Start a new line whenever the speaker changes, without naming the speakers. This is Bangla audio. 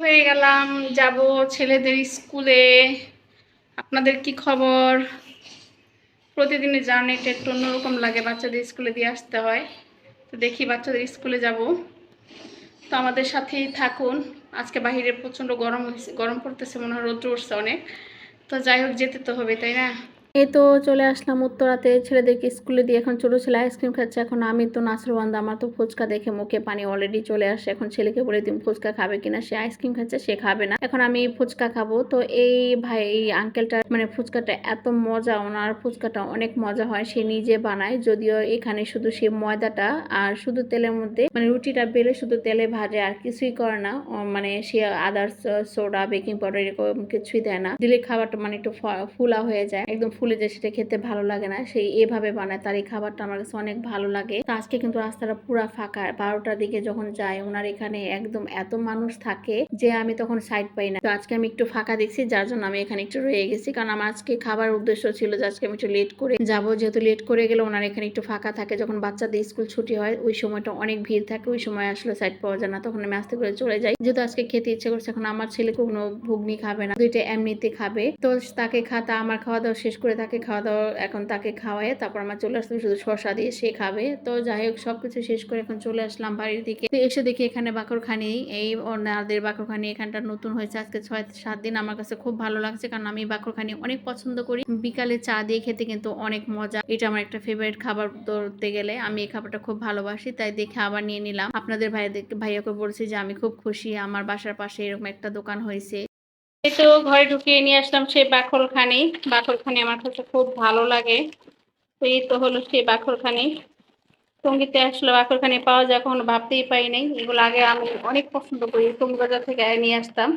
হয়ে গেলাম, যাব ছেলেদের স্কুলে। আপনাদের কি খবর? প্রতিদিনের জার্নিটা একটু অন্যরকম লাগে, বাচ্চাদের স্কুলে দিয়ে আসতে হয়। তো দেখি বাচ্চাদের স্কুলে যাব। তো আমাদের সাথেই থাকুন। আজকে বাইরে প্রচণ্ড গরম হয়েছে গরম পড়তেছে মনে হয় রোদ্র উঠছে অনেক। তো যাই হোক, যেতে তো হবে, তাই না? এই তো চলে আসলাম উত্তরাতে। ছেলেদেরকে স্কুলে দিয়ে এখন ছোটো ছেলে আইসক্রিম খাচ্ছে। এখন আমি তো নাসরবান্ধা আমার তো ফুচকা দেখে মুখে পানি অলরেডি চলে আসে এখন ছেলেকে বলে দিন ফুচকা খাবে কিনা? সে আইসক্রিম খাচ্ছে, সে খাবে না। এখন আমি ফুচকা খাব। তো এই ভাই, এই আঙ্কেলটা মানে ফুচকাটা এত মজা, ওনার ফুচকাটা অনেক মজা হয়। সে নিজে বানায়, যদিও এখানে শুধু সে ময়দাটা আর শুধু তেলের মধ্যে মানে রুটিটা বেলে শুধু তেলে ভাজে, আর কিছুই করে না। মানে সে আদার্স সোডা বেকিং পাউডার এরকম কিছুই দেয় না। দিলে খাবারটা মানে একটু ফুলা হয়ে যায়, একদম ফুলে যায় সেটা খেতে ভালো লাগে না, সেই এভাবে বানায়, তার এই খাবারটা আমার কাছে অনেক ভালো লাগে। আজকে কিন্তু রাস্তাটা পুরা ফাঁকা, বারোটার দিকে যখন যাই, ওনার এখানে একদম এত মানুষ থাকে যে আমি তখন সাইড পাই না। তো আজকে আমি একটু ফাঁকা দেখছি, যার জন্য আমি এখানে একটু রয়ে গেছি। কারণ আমার আজকে খাবার উদ্দেশ্য ছিল যে আজকে আমি একটু লেট করে যাব। যেহেতু লেট করে গেলে ওনার এখানে একটু ফাঁকা থাকে, যখন বাচ্চাদের স্কুল ছুটি হয়, ওই সময়টা অনেক ভিড় থাকে, ওই সময় আসলে সাইড পাওয়া যায় না। তখন আমি আস্তে করে চলে যাই। যেহেতু আজকে খেতে ইচ্ছে করছে, এখন আমার ছেলে কোনো ঘুগনি খাবে না, দুইটা এমনিতে খাবে। তো তাকে খাতা আমার খাওয়া দাওয়া শেষ করে তাকে খাওয়া দাওয়া এখন তাকে খাওয়ায় তারপর আমার চলে আসলাম শুধু শসা দিয়ে সে খাবে। তো যাই হোক, সবকিছু শেষ করে এখন চলে আসলাম বাড়ির দিকে। তো এসে দেখি এখানে বাকরখানি। এই ওনাদের বাকরখানি এখানটা নতুন হয়েছে আজকে ছয় সাত দিন। আমার কাছে খুব ভালো লাগছে কারণ আমি বাকরখানি অনেক পছন্দ করি। বিকালে চা দিয়ে খেতে কিন্তু অনেক মজা। এটা আমার একটা ফেভারিট খাবার ধরতে গেলে। আমি এই খাবারটা খুব ভালোবাসি, তাই দেখে আবার নিয়ে নিলাম। আপনাদের ভাইয়াদের ভাইয়াকে বলছি যে আমি খুব খুশি। আমার বাসার পাশে এরকম একটা দোকান হয়েছে। তো ঘরে ঢুকিয়ে নিয়ে আসলাম সেই বাখরখানি। বাখরখানি আমার কাছে খুব ভালো লাগে। এই তো হলো সেই বাখরখানি। টঙ্গিতে আসলো বাখরখানি পাওয়া যায়, কখনো ভাবতেই পাই নাই। এগুলো আগে আমি অনেক পছন্দ করি। টঙ্গি বাজার থেকে নিয়ে আসতাম।